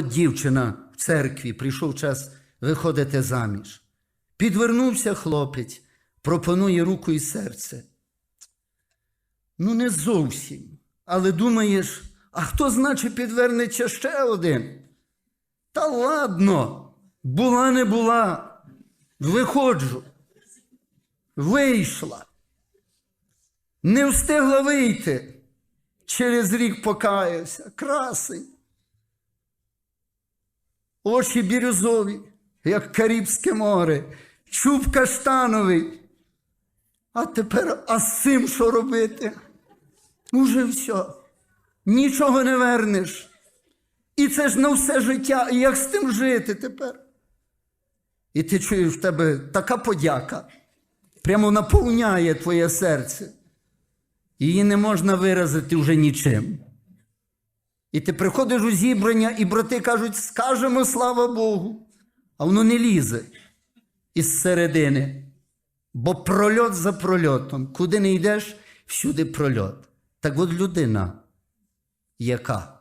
Дівчина в церкві прийшов час виходити заміж. Підвернувся хлопець, пропонує руку і серце. Ну, не зовсім. Але думаєш, а хто значить підвернеться ще один? Та ладно, була не була. Виходжу. Вийшла. Не встигла вийти. Через рік покаявся. Красень. Очі бірюзові, як Карибське море, чуб каштановий. А тепер, а з цим що робити? Уже все. Нічого не вернеш. І це ж на все життя. І як з тим жити тепер? І ти чуєш в тебе така подяка, прямо наповняє твоє серце. Її не можна виразити вже нічим. І ти приходиш у зібрання, і брати кажуть, скажемо слава Богу, а воно не лізе із середини. Бо прольот за прольотом. Куди не йдеш, всюди прольот. Так от людина, яка